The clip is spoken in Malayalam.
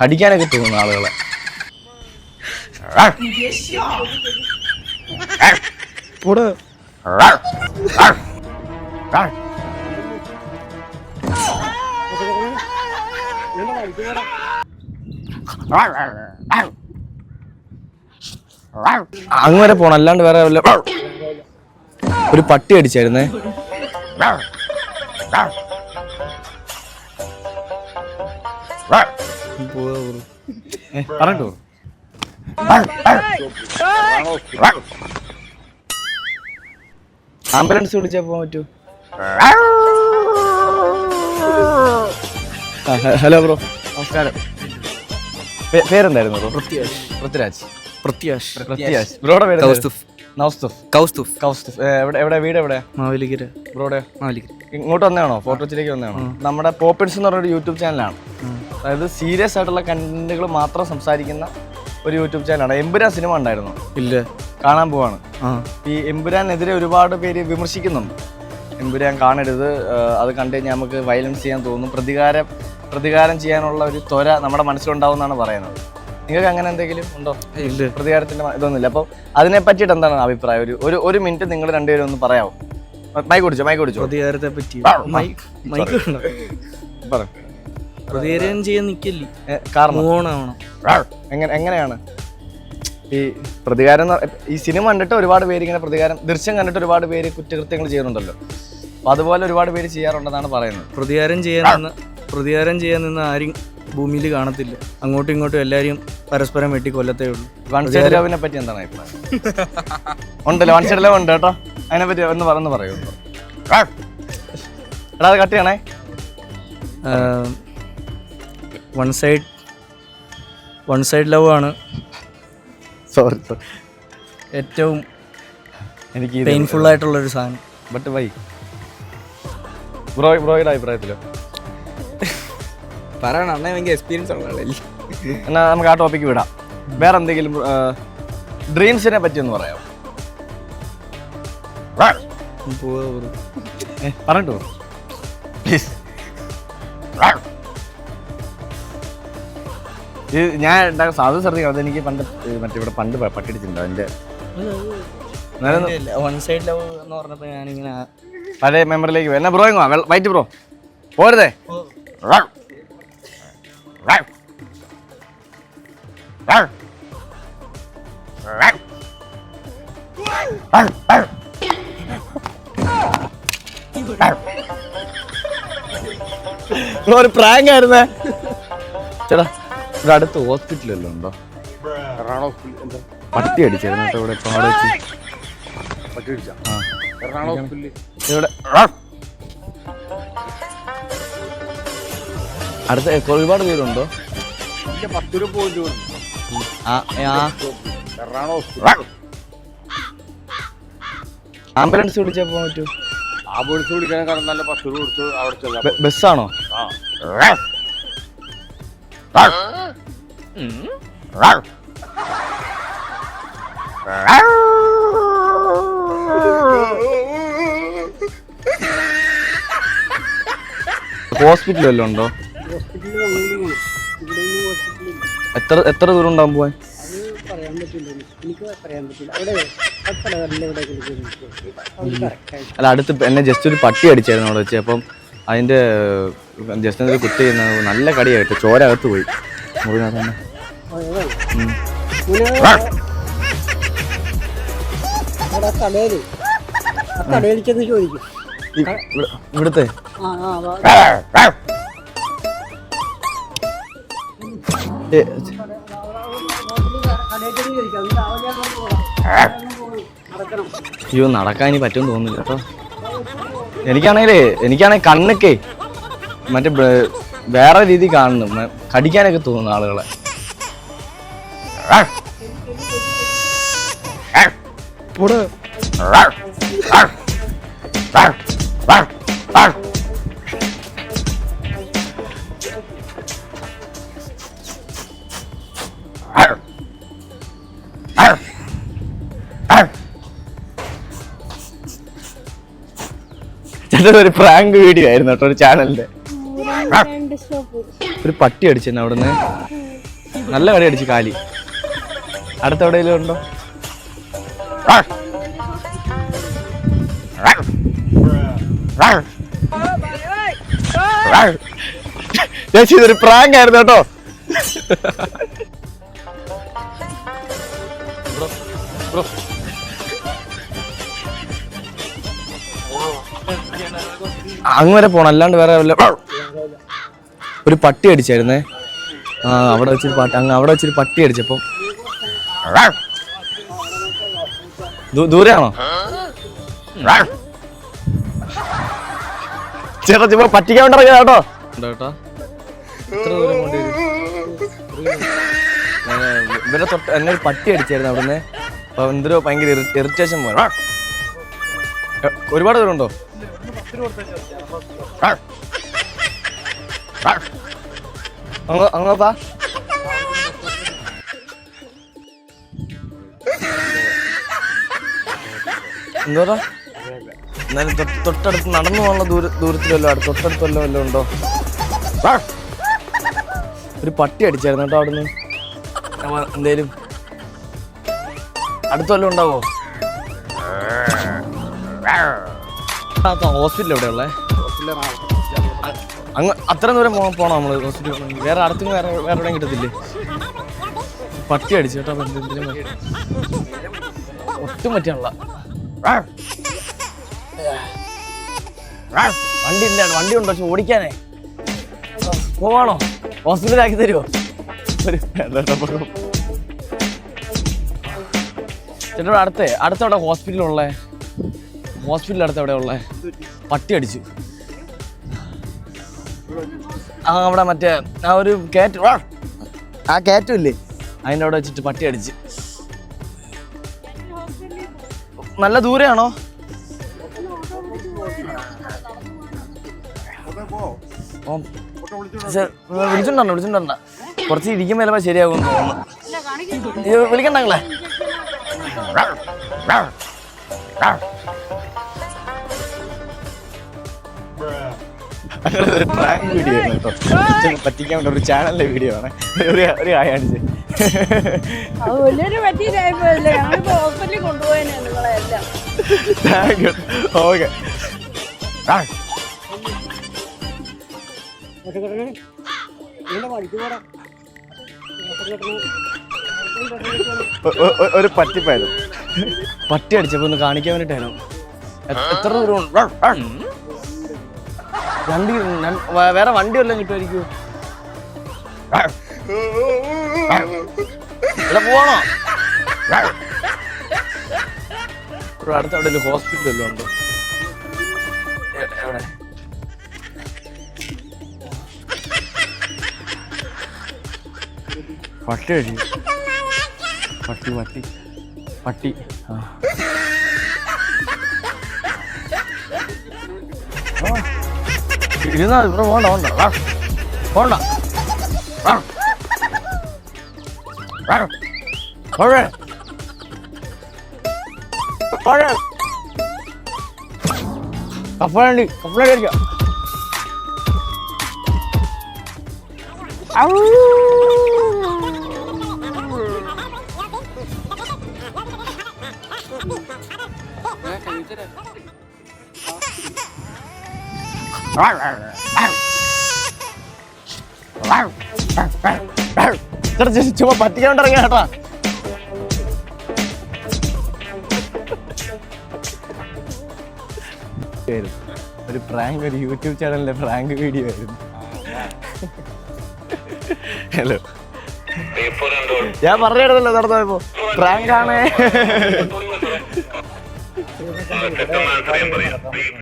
കടിക്കാനൊക്കെ തോന്നുന്നു ആളുകളെ. പോടാ അങ്ങ് വരെ പോണം. അല്ലാണ്ട് വേറെ വല്ല ഒരു പട്ടി അടിച്ചായിരുന്നേ. ഏ, ആംബുലൻസ് വിളിച്ചാ പോകാൻ പറ്റൂ? Hello bro. നമസ്കാരം. പേരെന്തായിരുന്നു ബ്രോ? പൃഥ്വിരാജ് പൃഥ്വിരാജ്. പ്രത്യാശ്. പൃഥ്വിരാജ്. ബ്രോയുടെ പേര് കൗസ്തുഫ്. നൗസ്തുഫ് കൗസ്തുഫ്. കൗസ്തുഫ്. എവിടെ എവിടെ വീട് എവിടെ? മാവേലിക്കര. ബ്രോയുടെ? മാവേലിക്കര. ഇങ്ങോട്ട് വന്നതാണോ? ഫോർട്ട് വന്നാണോ വന്നതാണോ? നമ്മുടെ പോപ്പിൻസ് എന്ന് പറഞ്ഞൊരു യൂട്യൂബ് ചാനലാണ്. അതായത് സീരിയസ് ആയിട്ടുള്ള കണ്ടന്റുകൾ മാത്രം സംസാരിക്കുന്ന ഒരു യൂട്യൂബ് ചാനലാണ്. എമ്പുരാൻ സിനിമ ഉണ്ടായിരുന്നു ഇല്ല. കാണാൻ പോവാണ്. ഈ എമ്പുരാനെതിരെ ഒരുപാട് പേര് വിമർശിക്കുന്നുണ്ട്. എമ്പുരാൻ കാണരുത്. അത് കണ്ടു കഴിഞ്ഞാൽ നമുക്ക് വയലൻസ് ചെയ്യാൻ തോന്നും. പ്രതികാരം പ്രതികാരം ചെയ്യാനുള്ള ഒരു ത്വര നമ്മുടെ മനസ്സിലുണ്ടാവുന്നതാണ് പറയുന്നത്. നിങ്ങൾക്ക് അങ്ങനെ എന്തെങ്കിലും ഉണ്ടോ? ഇല്ല. പ്രതികാരത്തിന്റെ ഇതൊന്നുമില്ല. അപ്പോൾ അതിനെ പറ്റിയിട്ട് എന്താണ് അഭിപ്രായം? ഒരു ഒരു ഒരു മിനിറ്റ് നിങ്ങൾ രണ്ടുപേരും ഒന്ന് പറയാമോ മൈക്ക് കുടിച്ചോ മൈക്ക് കുടിച്ചോ? പ്രതികാരത്തെ പറ്റി മൈക്ക് മൈക്ക് പറ. ചെയ്യാൻ കാരണം ഓണാവണം എങ്ങനെ എങ്ങനെയാണ്? ഈ പ്രതികാരം ഈ സിനിമ കണ്ടിട്ട് ഒരുപാട് പേര് ഇങ്ങനെ പ്രതികാരം ദൃശ്യം കണ്ടിട്ട് ഒരുപാട് പേര് കുറ്റകൃത്യങ്ങൾ ചെയ്യുന്നുണ്ടല്ലോ. അപ്പൊ അതുപോലെ ഒരുപാട് പേര് ചെയ്യാറുണ്ടെന്നാണ് പറയുന്നത്. പ്രതികാരം ചെയ്യാൻ നിന്ന് പ്രതികാരം ചെയ്യാൻ നിന്ന് ആരും ഭൂമിയിൽ കാണത്തില്ല. അങ്ങോട്ടും ഇങ്ങോട്ടും എല്ലാവരും പരസ്പരം വെട്ടി കൊല്ലത്തേ ഉള്ളൂ. വൺ സൈഡ് ലവിനെ പറ്റി എന്താണ് അഭിപ്രായം? ഉണ്ടല്ലോ വൺ സൈഡ് ലവ് ഉണ്ട് കേട്ടോ. അതിനെ പറ്റി ഒന്ന് പറഞ്ഞു പറയൂ. എടാ അത് കട്ട് ചെയ്യണേ. One side one side love ആണ്. സോറി സോറി ഏറ്റവും എനിക്ക് പെയിൻഫുൾ ആയിട്ടുള്ള ഒരു സാധനം. ബട്ട് വൈ ബ്രോ ബ്രോയുടെ അഭിപ്രായത്തിലോ. പറയണം അണ്ണ ഭയങ്കര എക്സ്പീരിയൻസ് ഉള്ള ആളല്ലേ. എന്നാ നമുക്ക് ആ ടോപ്പിക്ക് വിടാം. വേറെ എന്തെങ്കിലും ഡ്രീംസിനെ പറ്റി ഒന്ന് പറയാമോ? പറഞ്ഞിട്ട്? പ്ലീസ് ഞാൻ ഉണ്ടാക്കുന്ന സാധു ശ്രദ്ധിക്കണം അതെനിക്ക് പണ്ട് മറ്റേ ഇവിടെ പണ്ട് പട്ടിടിച്ചിട്ടുണ്ടോ അതിന്റെ വൺ സൈഡ് ലവ് എന്ന് പറഞ്ഞപ്പോൾ ഞാനിങ്ങനെ പഴയ മെമ്മറിലേക്ക് എന്നാ ബ്രോ ഇങ്ങോ വൈറ്റ് ബ്രോ പോരുതേ. ഒരു പ്രാങ്ക് ആയിരുന്നേ. ചേട്ടാ ഇവിടെ അടുത്ത് ഹോസ്പിറ്റലല്ലോ ഉണ്ടോ പട്ടി അടിച്ചായിരുന്നു കേട്ടോ ഇവിടെ പാട് വെച്ച്. ആ. ഇവിടെ. അടുത്ത എ- ഒരുപാട് പേരുണ്ടോ? ആ, ആ. ആംബുലൻസ് വിളിച്ചാൽ പോകാൻ പറ്റൂ? ആംബുലൻസ് വിളിക്കാൻ കാരണം നല്ല പത്ത് രൂപ കൊടുത്ത് അവിടെ ചെല്ലാം ബസ്സാണോ? ഹോസ്പിറ്റൽ വല്ലതും ഉണ്ടോ? എത്ര എത്ര ദൂരം ഉണ്ടാവും പോവാൻ? അല്ല അടുത്ത് എന്നെ ജസ്റ്റ് ഒരു പട്ടി അടിച്ചായിരുന്നു അവിടെ വെച്ച്. അപ്പം അതിന്റെ ജസ്റ്റ് കുത്തി നല്ല കടിയായിട്ട് ചോര അകത്ത് പോയി. മുറിനകത്ത് അയ്യോ നടക്കാൻ ഇനി പറ്റും തോന്നുന്നില്ല കേട്ടോ. എനിക്കാണെങ്കിലേ എനിക്കാണെങ്കിൽ കണ്ണൊക്കെ മറ്റേ വേറെ രീതി കാണുന്നു. കടിക്കാനൊക്കെ തോന്നുന്നു ആളുകളെ. പോടാ ചേട്ടൻ ഒരു പ്രാങ്ക് വീഡിയോ ആയിരുന്നു കേട്ടോ ഒരു ചാനലിന്റെ. ഒരു പട്ടി അടിച്ചെന്നെ അവിടുന്ന്. നല്ല കടി അടിച്ച് കാലി. അടുത്ത എവിടെയെങ്കിലും ഉണ്ടോ? ചേച്ചി ഇതൊരു പ്രാങ്ക് ആയിരുന്നു കേട്ടോ. അങ്ങ് വരെ പോണം അല്ലാണ്ട് വേറെ വല്ല ഒരു പട്ടി അടിച്ചായിരുന്നേ. ആ അവിടെ വെച്ചൊരു പട്ടി അങ്ങ് അവിടെ വെച്ചൊരു പട്ടി അടിച്ചപ്പം ദൂരെയാണോ? ചേട്ടാ ചുമ്മാ പറ്റിക്കാൻ കൊണ്ടിറങ്ങിയ കേട്ടോ. ഇവരെ തൊട്ട് എന്നെ ഒരു പട്ടി അടിച്ചായിരുന്നു അവിടുന്ന്. അപ്പൊ എന്തൊരു ഭയങ്കര ഇറിറ്റേഷൻ പോലെ. ഒരുപാട് പേരുണ്ടോ അങ്ങോട്ടാ എന്തോടാ? എന്നാലും തൊട്ടടുത്ത് നടന്നു പോകാനുള്ള ദൂര ദൂരത്തിൽ വല്ലതും തൊട്ടടുത്ത് വല്ലതും വല്ലതും ഉണ്ടോ? ഒരു പട്ടി അടിച്ചായിരുന്നു കേട്ടോ അവിടുന്ന്. എന്തേലും. അടുത്ത വല്ലതും ഉണ്ടാവോ? ഹോസ്പിറ്റൽ എവിടെ ഉള്ളേ? അങ്ങ് അത്രയും ദൂരം പോണോ നമ്മൾ ഹോസ്പിറ്റലിൽ? വേറെ അടുത്തും വേറെ വേറെ എവിടെയും കിട്ടത്തില്ലേ? പട്ടി അടിച്ചു കേട്ടോ ഒട്ടും പറ്റിയാണല്ല. വണ്ടി ഇല്ല വണ്ടി ഉണ്ടോ പക്ഷെ ഓടിക്കാനേ. പോവാണോ? ഹോസ്പിറ്റലാക്കി തരുമോ ചേട്ടാ അടുത്ത അടുത്തേ അടുത്തവിടെ ഹോസ്പിറ്റലുള്ളേ ഹോസ്പിറ്റലിൽ അടുത്ത് എവിടെ ഉള്ളേ പട്ടി അടിച്ചു. ആ അവിടെ മറ്റേ ആ ഒരു കയറ്റം ആ, ആ കയറ്റം ഇല്ലേ അതിന്റെ അവിടെ വെച്ചിട്ട് പട്ടി അടിച്ച്. നല്ല ദൂരെയാണോ? വിളിച്ചിട്ടുണ്ടോ വിളിച്ചിട്ടുണ്ടോ? കുറച്ച് ഇരിക്കുമ്പോൾ ചിലപ്പോൾ ശരിയാകും തോന്നുന്നു. വിളിക്കണ്ടങ്ങളെ ഒരു പ്രാങ്ക് വീഡിയോ ആണ് കേട്ടോ. പറ്റിക്കാൻ വേണ്ടി ഒരു ചാനലിലെ വീഡിയോ ആണ്. ഒരു ഒരു ഹായ് കാണിച്ച്. അത് വലിയൊരു പറ്റിയില്ലായ്മല്ലേ ഞങ്ങളിപ്പോ ഹോസ്പിറ്റലിൽ കൊണ്ടുപോയനെ നിങ്ങളെല്ലാം താങ്ക് യു ഓക്കെ ഒരു പറ്റിപ്പായിരുന്നു. പട്ടി അടിച്ചപ്പോ ഒന്ന് കാണിക്കാൻ വേണ്ടിട്ടായിരുന്നു. എത്ര ദൂരം രണ്ട്- വേറെ വണ്ടി വല്ലതും കിട്ടുമായിരിക്കും ഇവിടെ പോവാണോ? അടുത്ത് അവിടെ ഹോസ്പിറ്റൽ വല്ലതും ഉണ്ടോ. പട്ടി പട്ടി പട്ടി. പട്ടി. ആ. ഇരുന്നാ ഇവിടെ പോണ്ട പോണ്ട. പോണ്ട. കപ്പലണ്ടി കപ്പലണ്ടി അടിക്കാം. ചു- ചുമ്മാ പറ്റിക്കാണ്ടിറങ്ങിയ കേട്ടാ. ഒരു പ്രാങ്ക് ഒരു യൂട്യൂബ് ചാനലിലെ പ്രാങ്ക് വീഡിയോ ആയിരുന്നു. ഹലോ ഞാൻ പറഞ്ഞിരുന്നല്ലോ നടന്നപ്പോ. ആണേ.